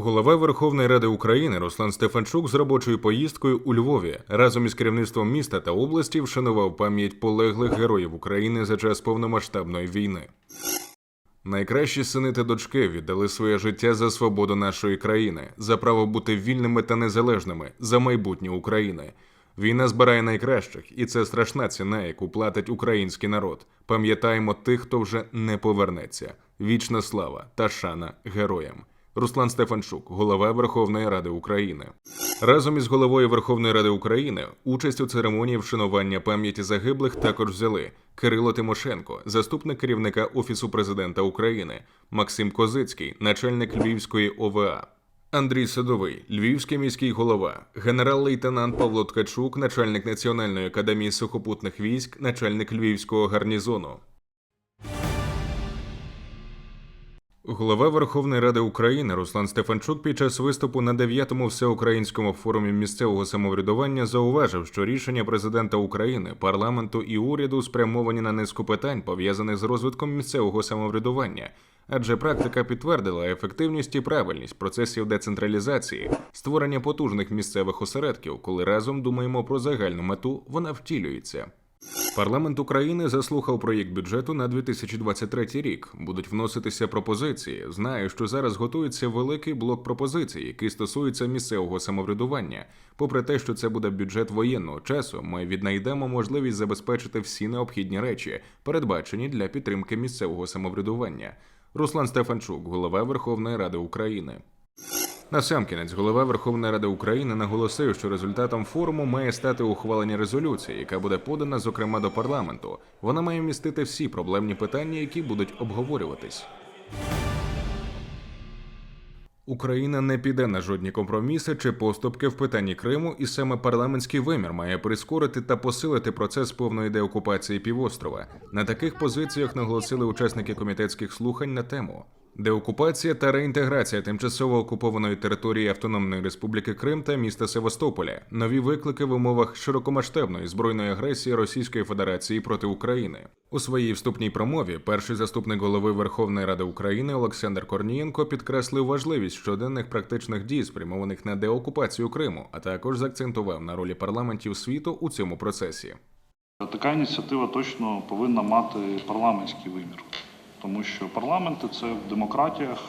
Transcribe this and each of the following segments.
Голова Верховної Ради України Руслан Стефанчук з робочою поїздкою у Львові разом із керівництвом міста та області вшанував пам'ять полеглих героїв України за час повномасштабної війни. Найкращі сини та дочки віддали своє життя за свободу нашої країни, за право бути вільними та незалежними, за майбутнє України. Війна збирає найкращих, і це страшна ціна, яку платить український народ. Пам'ятаємо тих, хто вже не повернеться. Вічна слава та шана героям. Руслан Стефанчук, голова Верховної Ради України. Разом із головою Верховної Ради України участь у церемонії вшанування пам'яті загиблих також взяли Кирило Тимошенко, заступник керівника Офісу президента України, Максим Козицький, начальник Львівської ОВА. Андрій Садовий, львівський міський голова, генерал-лейтенант Павло Ткачук, начальник Національної академії сухопутних військ, начальник Львівського гарнізону. Голова Верховної Ради України Руслан Стефанчук під час виступу на 9-му всеукраїнському форумі місцевого самоврядування зауважив, що рішення президента України, парламенту і уряду спрямовані на низку питань, пов'язаних з розвитком місцевого самоврядування. Адже практика підтвердила ефективність і правильність процесів децентралізації, створення потужних місцевих осередків, коли разом думаємо про загальну мету, вона втілюється. Парламент України заслухав проєкт бюджету на 2023 рік. Будуть вноситися пропозиції. Знаю, що зараз готується великий блок пропозицій, який стосується місцевого самоврядування. Попри те, що це буде бюджет воєнного часу, ми віднайдемо можливість забезпечити всі необхідні речі, передбачені для підтримки місцевого самоврядування. Руслан Стефанчук, голова Верховної Ради України. Насамкінець голова Верховної Ради України наголосив, що результатом форуму має стати ухвалення резолюції, яка буде подана зокрема до парламенту. Вона має містити всі проблемні питання, які будуть обговорюватись. Україна не піде на жодні компроміси чи поступки в питанні Криму, і саме парламентський вимір має прискорити та посилити процес повної деокупації півострова. На таких позиціях наголосили учасники комітетських слухань на тему. Деокупація та реінтеграція тимчасово окупованої території Автономної Республіки Крим та міста Севастополя, нові виклики в умовах широкомасштабної збройної агресії Російської Федерації проти України. У своїй вступній промові перший заступник голови Верховної Ради України Олександр Корнієнко підкреслив важливість щоденних практичних дій, спрямованих на деокупацію Криму, а також заакцентував на ролі парламентів світу у цьому процесі. Така ініціатива точно повинна мати парламентський вимір, тому що парламенти це в демократіях,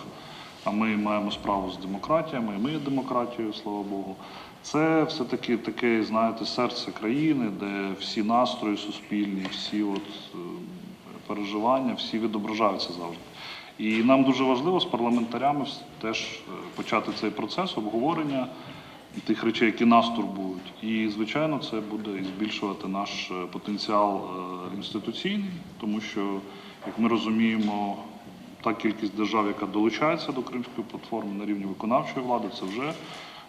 а ми маємо справу з демократіями, і ми є демократією, слава Богу. Це все-таки таке, знаєте, серце країни, де всі настрої суспільні, всі от е, переживання, всі відображаються завжди. І нам дуже важливо з парламентарями теж е, почати цей процес обговорення тих речей, які нас турбують. І, звичайно, це буде збільшувати наш е, потенціал е, інституційний, тому що, як ми розуміємо, та кількість держав, яка долучається до Кримської платформи на рівні виконавчої влади, це вже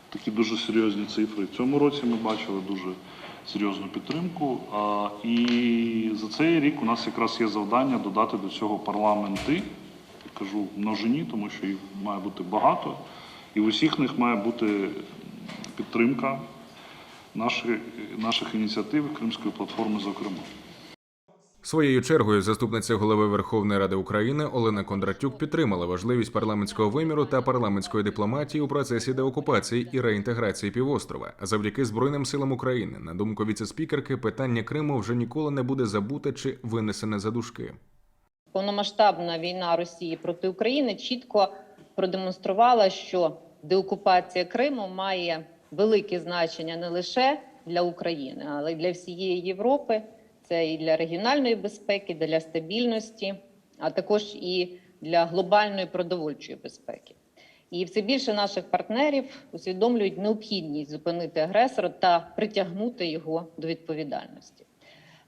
такі дуже серйозні цифри. В цьому році ми бачили дуже серйозну підтримку. І за цей рік у нас якраз є завдання додати до цього парламенти. Кажу множині, тому що їх має бути багато, і в усіх них має бути підтримка наших, наших ініціатив Кримської платформи, зокрема. Своєю чергою заступниця голови Верховної Ради України Олена Кондратюк підтримала важливість парламентського виміру та парламентської дипломатії у процесі деокупації і реінтеграції півострова. Завдяки Збройним силам України, на думку віцеспікерки, питання Криму вже ніколи не буде забуте чи винесене за дужки. повномасштабна війна Росії проти України чітко продемонструвала, що деокупація Криму має велике значення не лише для України, але й для всієї Європи. Це і для регіональної безпеки, для стабільності, а також і для глобальної продовольчої безпеки. І все більше наших партнерів усвідомлюють необхідність зупинити агресора та притягнути його до відповідальності.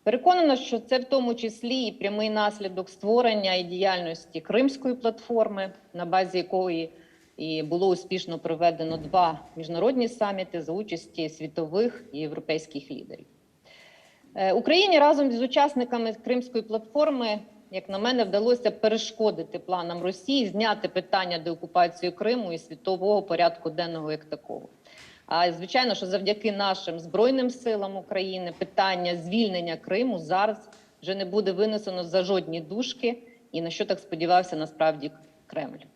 Переконана, що це в тому числі і прямий наслідок створення і діяльності Кримської платформи, на базі якої і було успішно проведено два міжнародні саміти за участі світових і європейських лідерів. Е, Україні разом з учасниками Кримської платформи, як на мене, вдалося перешкодити планам Росії зняти питання деокупації Криму і світового порядку денного як такого. А звичайно, що завдяки нашим збройним силам України питання звільнення Криму зараз вже не буде винесено за жодні дужки, і на що так сподівався насправді Кремль.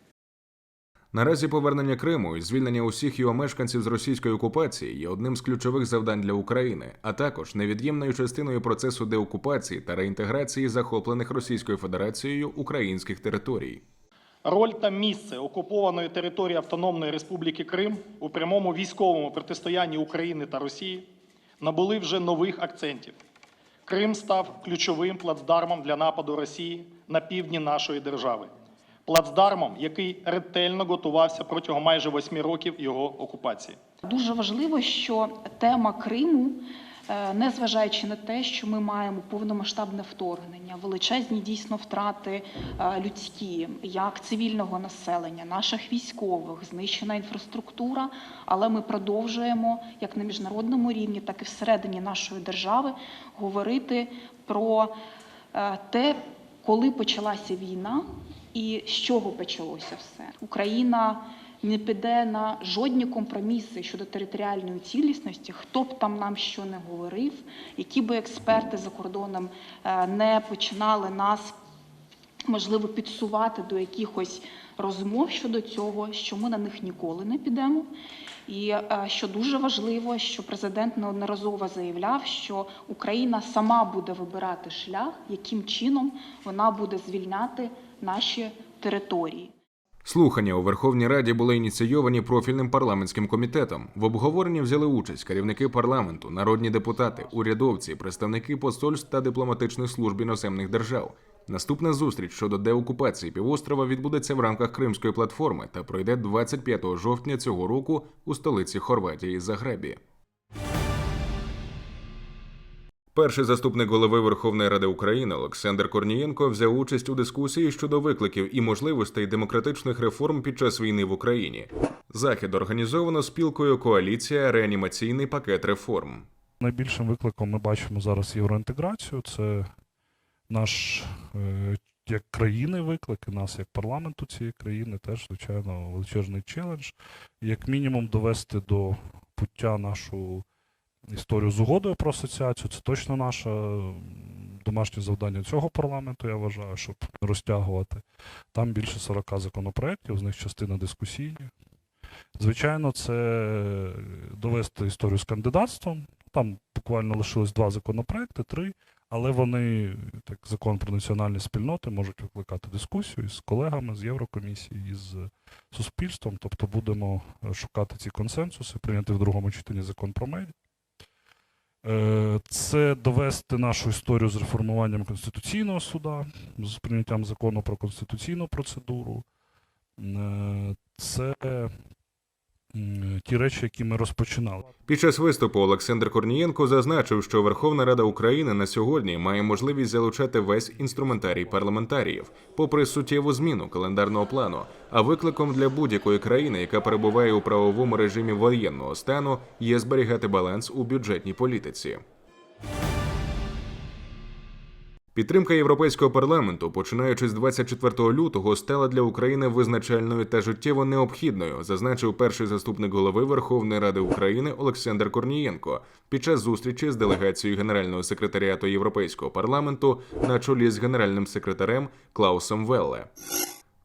Наразі повернення Криму і звільнення усіх його мешканців з російської окупації є одним з ключових завдань для України, а також невід'ємною частиною процесу деокупації та реінтеграції захоплених Російською Федерацією українських територій. Роль та місце окупованої території Автономної Республіки Крим у прямому військовому протистоянні України та Росії набули вже нових акцентів. Крим став ключовим плацдармом для нападу Росії на півдні нашої держави, плацдармом, який ретельно готувався протягом майже восьми років його окупації. Дуже важливо, що тема Криму, е, незважаючи на те, що ми маємо повномасштабне вторгнення, величезні дійсно втрати е, людські, як цивільного населення, наших військових, знищена інфраструктура, але ми продовжуємо як на міжнародному рівні, так і всередині нашої держави говорити про е, те, коли почалася війна і з чого почалося все. Україна не піде на жодні компроміси щодо територіальної цілісності, хто б там нам що не говорив, які би експерти за кордоном е, не починали нас можливо підсувати до якихось розмов щодо цього, що ми на них ніколи не підемо. І е, що дуже важливо, що президент неодноразово заявляв, що Україна сама буде вибирати шлях, яким чином вона буде звільняти наші території. Слухання у Верховній Раді були ініційовані профільним парламентським комітетом. В обговоренні взяли участь керівники парламенту, народні депутати, урядовці, представники посольств та дипломатичних служб іноземних держав. Наступна зустріч щодо деокупації півострова відбудеться в рамках Кримської платформи та пройде 25 жовтня цього року у столиці Хорватії Загребі. Перший заступник голови Верховної Ради України Олександр Корнієнко взяв участь у дискусії щодо викликів і можливостей демократичних реформ під час війни в Україні. Захід організовано спілкою Коаліція Реанімаційний пакет реформ. Найбільшим викликом ми бачимо зараз євроінтеграцію. Це наш е, як країни виклик, і нас як парламенту цієї країни теж, звичайно, величезний челендж. Як мінімум довести до пуття нашу історію з угодою про асоціацію. Це точно наше домашнє завдання цього парламенту, я вважаю, щоб не розтягувати. Там більше 40 законопроєктів, з них частина дискусійні. Звичайно, це довести історію з кандидатством. Там буквально лишилось два законопроекти, три, але вони, так закон про національні спільноти, можуть викликати дискусію з колегами з Єврокомісії, з суспільством. Тобто будемо е, шукати ці консенсуси, прийняти в другому читанні закон про медіа. Е, Це довести нашу історію з реформуванням Конституційного суда, з прийняттям закону про конституційну процедуру. Е, Це ті речі, які ми розпочинали. Під час виступу Олександр Корнієнко зазначив, що Верховна Рада України на сьогодні має можливість залучати весь інструментарій парламентаріїв, попри суттєву зміну календарного плану. А викликом для будь-якої країни, яка перебуває у правовому режимі воєнного стану, є зберігати баланс у бюджетній політиці. Підтримка Європейського парламенту, починаючи з 24 лютого, стала для України визначальною та життєво необхідною, зазначив перший заступник голови Верховної Ради України Олександр Корнієнко під час зустрічі з делегацією Генерального секретаріату Європейського парламенту на чолі з генеральним секретарем Клаусом Велле.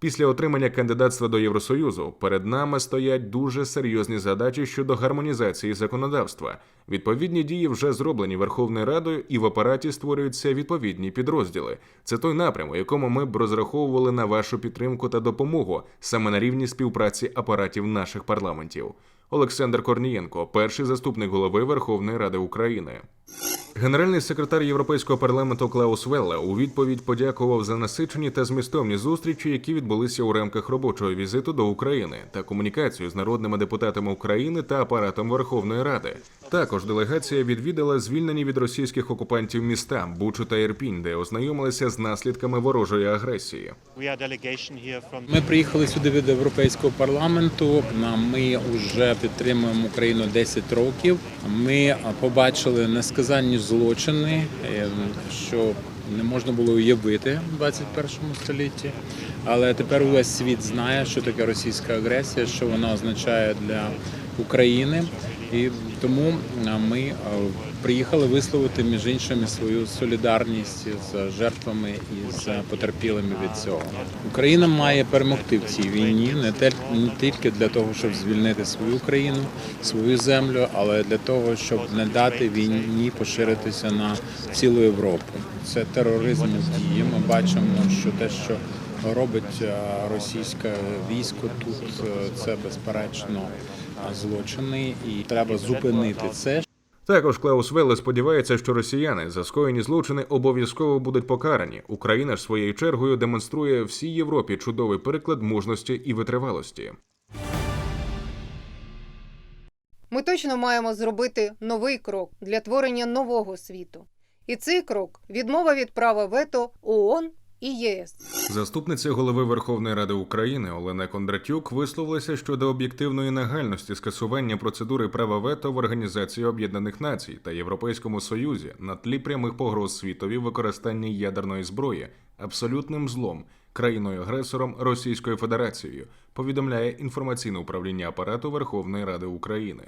Після отримання кандидатства до Євросоюзу перед нами стоять дуже серйозні задачі щодо гармонізації законодавства. Відповідні дії вже зроблені Верховною Радою, і в апараті створюються відповідні підрозділи. Це той напрям, у якому ми б розраховували на вашу підтримку та допомогу саме на рівні співпраці апаратів наших парламентів. Олександр Корнієнко, перший заступник голови Верховної Ради України. Генеральний секретар Європейського парламенту Клаус Велле у відповідь подякував за насичені та змістовні зустрічі, які відбулися у рамках робочого візиту до України та комунікацію з народними депутатами України та апаратом Верховної Ради. Також делегація відвідала звільнені від російських окупантів міста Бучу та Ірпінь, де ознайомилися з наслідками ворожої агресії. Ми приїхали сюди від Європейського парламенту. Ми вже підтримуємо Україну 10 років. Ми побачили несказанні злочини, е, що не можна було уявити в 21 столітті. Але тепер увесь світ знає, що таке російська агресія, що вона означає для України. І тому ми приїхали висловити між іншими свою солідарність з жертвами і з потерпілими від цього. Україна має перемогти в цій війні не тільки для того, щоб звільнити свою країну, свою землю, але для того, щоб не дати війні поширитися на цілу Європу. Це тероризм у дії. Ми бачимо, що те, що робить російське військо тут, це безперечно злочини, і треба зупинити це. Також Клаус Велле сподівається, що росіяни за скоєні злочини обов'язково будуть покарані. Україна ж своєю чергою демонструє всій Європі чудовий приклад мужності і витривалості. Ми точно маємо зробити новий крок для творення нового світу. І цей крок відмова від права вето ООН і ЄС. Заступниця голови Верховної Ради України Олена Кондратюк висловилася щодо об'єктивної нагальності скасування процедури права вето в Організації Об'єднаних Націй та Європейському Союзі на тлі прямих погроз світові використання ядерної зброї абсолютним злом країною-агресором Російською Федерацією. Повідомляє інформаційне управління апарату Верховної Ради України.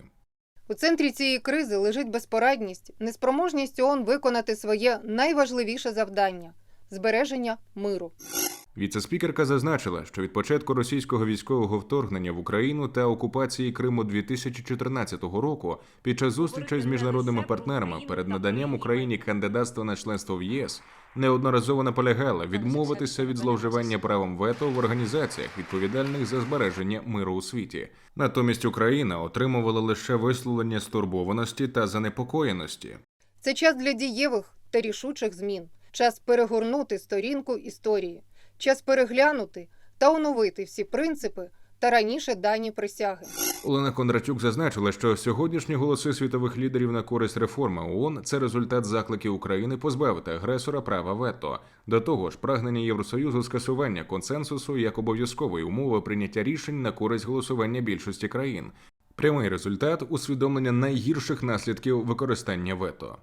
У центрі цієї кризи лежить безпорадність, неспроможність ООН виконати своє найважливіше завдання збереження миру. Віце-спікерка зазначила, що від початку російського військового вторгнення в Україну та окупації Криму 2014 року під час зустрічей з міжнародними партнерами перед наданням Україні кандидатства на членство в ЄС неодноразово наполягала відмовитися від зловживання правом вето в організаціях, відповідальних за збереження миру у світі. Натомість Україна отримувала лише висловлення стурбованості та занепокоєності. Це час для дієвих та рішучих змін, час перегорнути сторінку історії, час переглянути та оновити всі принципи та раніше дані присяги. Олена Кондратюк зазначила, що сьогоднішні голоси світових лідерів на користь реформи ООН – це результат закликів України позбавити агресора права вето. До того ж, прагнення Євросоюзу скасування консенсусу як обов'язкової умови прийняття рішень на користь голосування більшості країн. Прямий результат усвідомлення найгірших наслідків використання вето.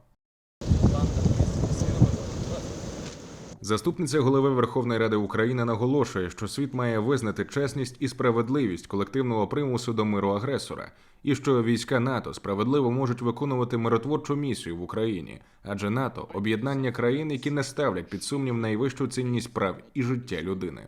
Заступниця голови Верховної Ради України наголошує, що світ має визнати чесність і справедливість колективного примусу до миру агресора, і що війська НАТО справедливо можуть виконувати миротворчу місію в Україні, адже НАТО об'єднання країн, які не ставлять під сумнів найвищу цінність прав і життя людини.